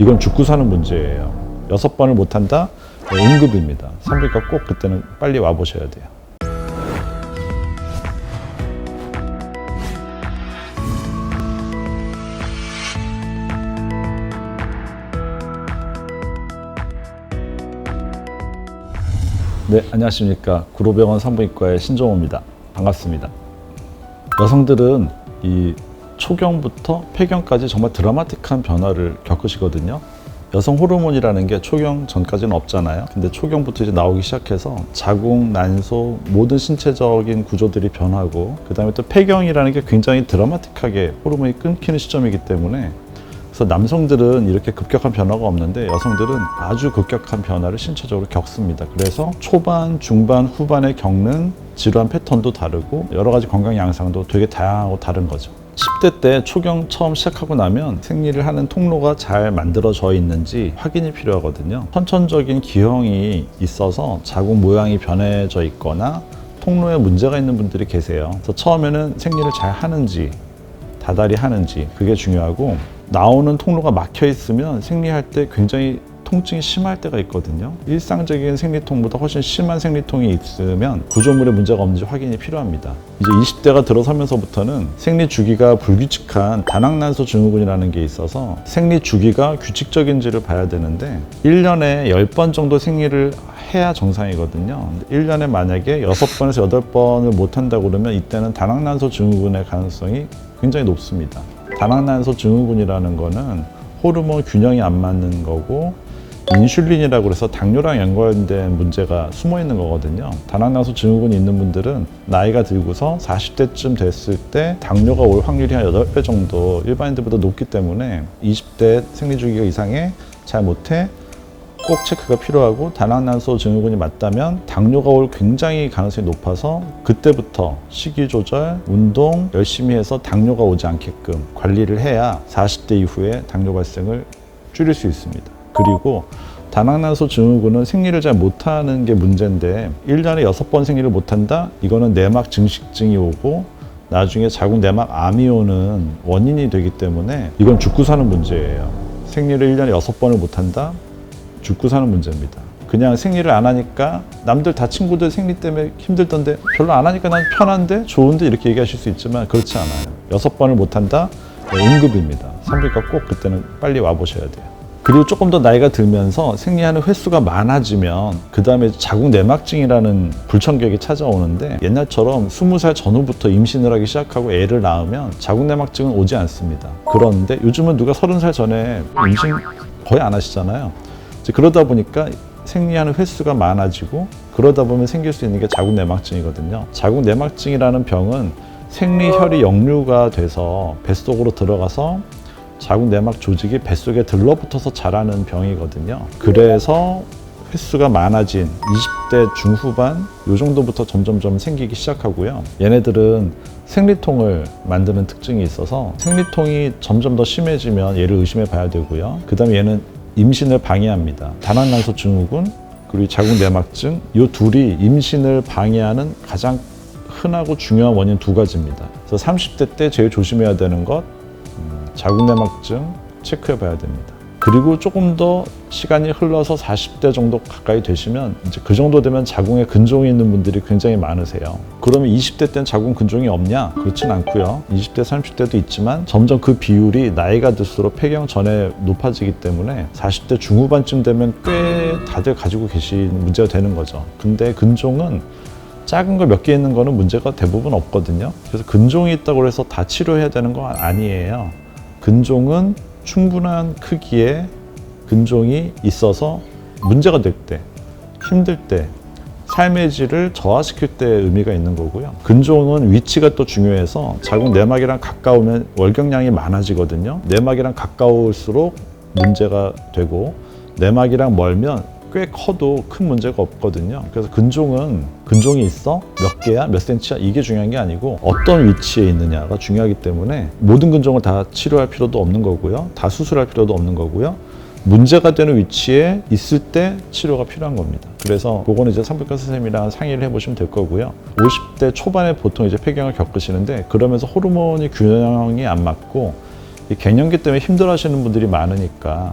이건 죽고 사는 문제예요. 여섯 번을 못한다? 네, 응급입니다. 산부인과 꼭 그때는 빨리 와보셔야 돼요. 네, 안녕하십니까. 구로병원 산부인과의 신종호입니다. 반갑습니다. 여성들은 이 초경부터 폐경까지 정말 드라마틱한 변화를 겪으시거든요. 여성 호르몬이라는 게 초경 전까지는 없잖아요. 근데 초경부터 이제 나오기 시작해서 자궁, 난소 모든 신체적인 구조들이 변하고 그다음에 또 폐경이라는 게 굉장히 드라마틱하게 호르몬이 끊기는 시점이기 때문에 그래서 남성들은 이렇게 급격한 변화가 없는데 여성들은 아주 급격한 변화를 신체적으로 겪습니다. 그래서 초반, 중반, 후반에 겪는 질환 패턴도 다르고 여러 가지 건강 양상도 되게 다양하고 다른 거죠. 10대 때 초경 처음 시작하고 나면 생리를 하는 통로가 잘 만들어져 있는지 확인이 필요하거든요. 선천적인 기형이 있어서 자궁 모양이 변해져 있거나 통로에 문제가 있는 분들이 계세요. 그래서 처음에는 생리를 잘 하는지 다달이 하는지 그게 중요하고 나오는 통로가 막혀 있으면 생리할 때 굉장히 통증이 심할 때가 있거든요. 일상적인 생리통보다 훨씬 심한 생리통이 있으면 구조물에 문제가 없는지 확인이 필요합니다. 이제 20대가 들어서면서부터는 생리 주기가 불규칙한 다낭난소 증후군이라는 게 있어서 생리 주기가 규칙적인지를 봐야 되는데 1년에 10번 정도 생리를 해야 정상이거든요. 1년에 만약에 6번에서 8번을 못 한다고 그러면 이때는 다낭난소 증후군의 가능성이 굉장히 높습니다. 다낭난소 증후군이라는 거는 호르몬 균형이 안 맞는 거고 인슐린이라고 해서 당뇨랑 연관된 문제가 숨어 있는 거거든요. 다낭난소 증후군이 있는 분들은 나이가 들고서 40대쯤 됐을 때 당뇨가 올 확률이 한 8배 정도 일반인들보다 높기 때문에 20대 생리 주기가 이상해 잘 못해 꼭 체크가 필요하고 다낭난소 증후군이 맞다면 당뇨가 올 굉장히 가능성이 높아서 그때부터 식이 조절, 운동 열심히 해서 당뇨가 오지 않게끔 관리를 해야 40대 이후에 당뇨 발생을 줄일 수 있습니다. 그리고 다낭난소 증후군은 생리를 잘 못하는 게 문제인데 1년에 6번 생리를 못한다? 이거는 내막 증식증이 오고 나중에 자궁 내막 암이 오는 원인이 되기 때문에 이건 죽고 사는 문제예요. 생리를 1년에 6번을 못한다? 죽고 사는 문제입니다. 그냥 생리를 안 하니까 남들 다 친구들 생리 때문에 힘들던데 별로 안 하니까 난 편한데 좋은데 이렇게 얘기하실 수 있지만 그렇지 않아요. 여섯 번을 못 한다? 네, 응급입니다. 산부인과 꼭 그때는 빨리 와보셔야 돼요. 그리고 조금 더 나이가 들면서 생리하는 횟수가 많아지면 그 다음에 자궁 내막증이라는 불청객이 찾아오는데 옛날처럼 20살 전후부터 임신을 하기 시작하고 애를 낳으면 자궁 내막증은 오지 않습니다. 그런데 요즘은 누가 30살 전에 임신 거의 안 하시잖아요. 그러다 보니까 생리하는 횟수가 많아지고 그러다 보면 생길 수 있는 게 자궁 내막증이거든요. 자궁 내막증이라는 병은 생리혈이 역류가 돼서 뱃속으로 들어가서 자궁 내막 조직이 뱃속에 들러붙어서 자라는 병이거든요. 그래서 횟수가 많아진 20대 중후반 요 정도부터 점점점 생기기 시작하고요. 얘네들은 생리통을 만드는 특징이 있어서 생리통이 점점 더 심해지면 얘를 의심해 봐야 되고요. 그다음에 얘는 임신을 방해합니다. 다낭난소 증후군 그리고 자궁 내막증 이 둘이 임신을 방해하는 가장 흔하고 중요한 원인 두 가지입니다. 그래서 30대 때 제일 조심해야 되는 것 음, 자궁 내막증 체크해 봐야 됩니다. 그리고 조금 더 시간이 흘러서 40대 정도 가까이 되시면 이제 그 정도 되면 자궁에 근종이 있는 분들이 굉장히 많으세요. 그러면 20대 때는 자궁 근종이 없냐? 그렇진 않고요. 20대, 30대도 있지만 점점 그 비율이 나이가 들수록 폐경 전에 높아지기 때문에 40대 중후반쯤 되면 꽤 다들 가지고 계신 문제가 되는 거죠. 근데 근종은 작은 거 몇 개 있는 거는 문제가 대부분 없거든요. 그래서 근종이 있다고 해서 다 치료해야 되는 건 아니에요. 근종은 충분한 크기의 근종이 있어서 문제가 될 때, 힘들 때, 삶의 질을 저하시킬 때 의미가 있는 거고요. 근종은 위치가 또 중요해서 자궁 내막이랑 가까우면 월경량이 많아지거든요. 내막이랑 가까울수록 문제가 되고 내막이랑 멀면 꽤 커도 큰 문제가 없거든요. 그래서 근종은 근종이 있어 몇 개야 몇 센치야 이게 중요한 게 아니고 어떤 위치에 있느냐가 중요하기 때문에 모든 근종을 다 치료할 필요도 없는 거고요. 다 수술할 필요도 없는 거고요. 문제가 되는 위치에 있을 때 치료가 필요한 겁니다. 그래서 그거는 이제 산부인과 선생님이랑 상의를 해보시면 될 거고요. 50대 초반에 보통 이제 폐경을 겪으시는데 그러면서 호르몬이 균형이 안 맞고 이 갱년기 때문에 힘들어하시는 분들이 많으니까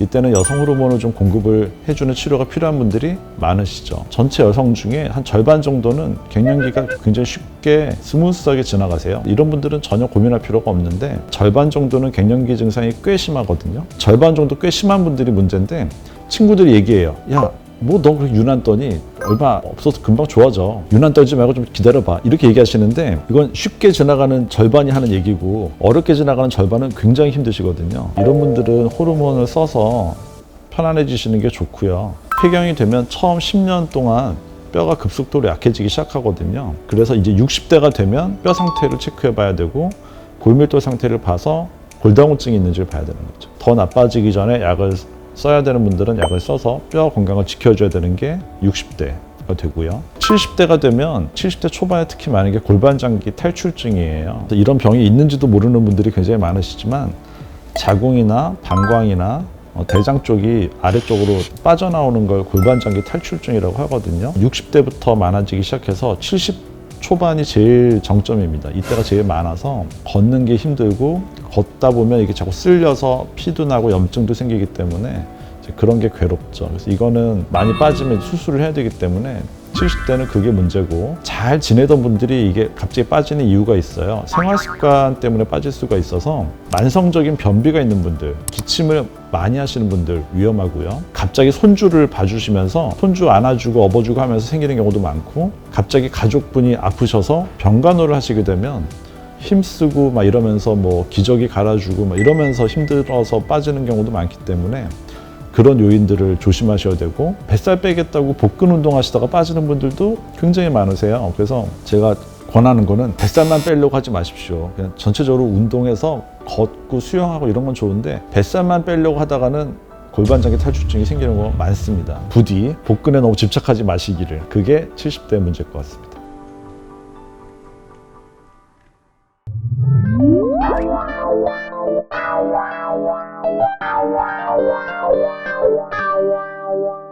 이때는 여성 호르몬을 좀 공급을 해주는 치료가 필요한 분들이 많으시죠. 전체 여성 중에 한 절반 정도는 갱년기가 굉장히 쉽게 스무스하게 지나가세요. 이런 분들은 전혀 고민할 필요가 없는데 절반 정도는 갱년기 증상이 꽤 심하거든요. 절반 정도 꽤 심한 분들이 문제인데 친구들이 얘기해요. 야, 뭐 너 그렇게 유난 떠니? 얼마 없어서 금방 좋아져. 유난 떨지 말고 좀 기다려봐. 이렇게 얘기하시는데 이건 쉽게 지나가는 절반이 하는 얘기고 어렵게 지나가는 절반은 굉장히 힘드시거든요. 이런 분들은 호르몬을 써서 편안해지시는 게 좋고요. 폐경이 되면 처음 10년 동안 뼈가 급속도로 약해지기 시작하거든요. 그래서 이제 60대가 되면 뼈 상태를 체크해 봐야 되고 골밀도 상태를 봐서 골다공증이 있는지를 봐야 되는 거죠. 더 나빠지기 전에 약을 써야 되는 분들은 약을 써서 뼈 건강을 지켜줘야 되는 게 60대가 되고요. 70대가 되면 70대 초반에 특히 많은 게 골반장기 탈출증이에요. 이런 병이 있는지도 모르는 분들이 굉장히 많으시지만 자궁이나 방광이나 어, 대장 쪽이 아래쪽으로 빠져나오는 걸 골반장기 탈출증이라고 하거든요. 60대부터 많아지기 시작해서 70 초반이 제일 정점입니다. 이때가 제일 많아서 걷는 게 힘들고 걷다 보면 이게 자꾸 쓸려서 피도 나고 염증도 생기기 때문에 그런 게 괴롭죠. 그래서 이거는 많이 빠지면 수술을 해야 되기 때문에 70대는 그게 문제고 잘 지내던 분들이 이게 갑자기 빠지는 이유가 있어요. 생활 습관 때문에 빠질 수가 있어서 만성적인 변비가 있는 분들, 기침을 많이 하시는 분들 위험하고요. 갑자기 손주를 봐주시면서 손주 안아주고 업어주고 하면서 생기는 경우도 많고 갑자기 가족분이 아프셔서 병간호를 하시게 되면 힘쓰고 막 이러면서 뭐 기저귀 갈아주고 막 이러면서 힘들어서 빠지는 경우도 많기 때문에 그런 요인들을 조심하셔야 되고 뱃살 빼겠다고 복근 운동하시다가 빠지는 분들도 굉장히 많으세요. 그래서 제가 권하는 거는 뱃살만 빼려고 하지 마십시오. 그냥 전체적으로 운동해서 걷고 수영하고 이런 건 좋은데 뱃살만 빼려고 하다가는 골반장기 탈출증이 생기는 거 많습니다. 부디 복근에 너무 집착하지 마시기를. 그게 70대 문제일 것 같습니다. 哇哇哇哇哇哇哇哇哇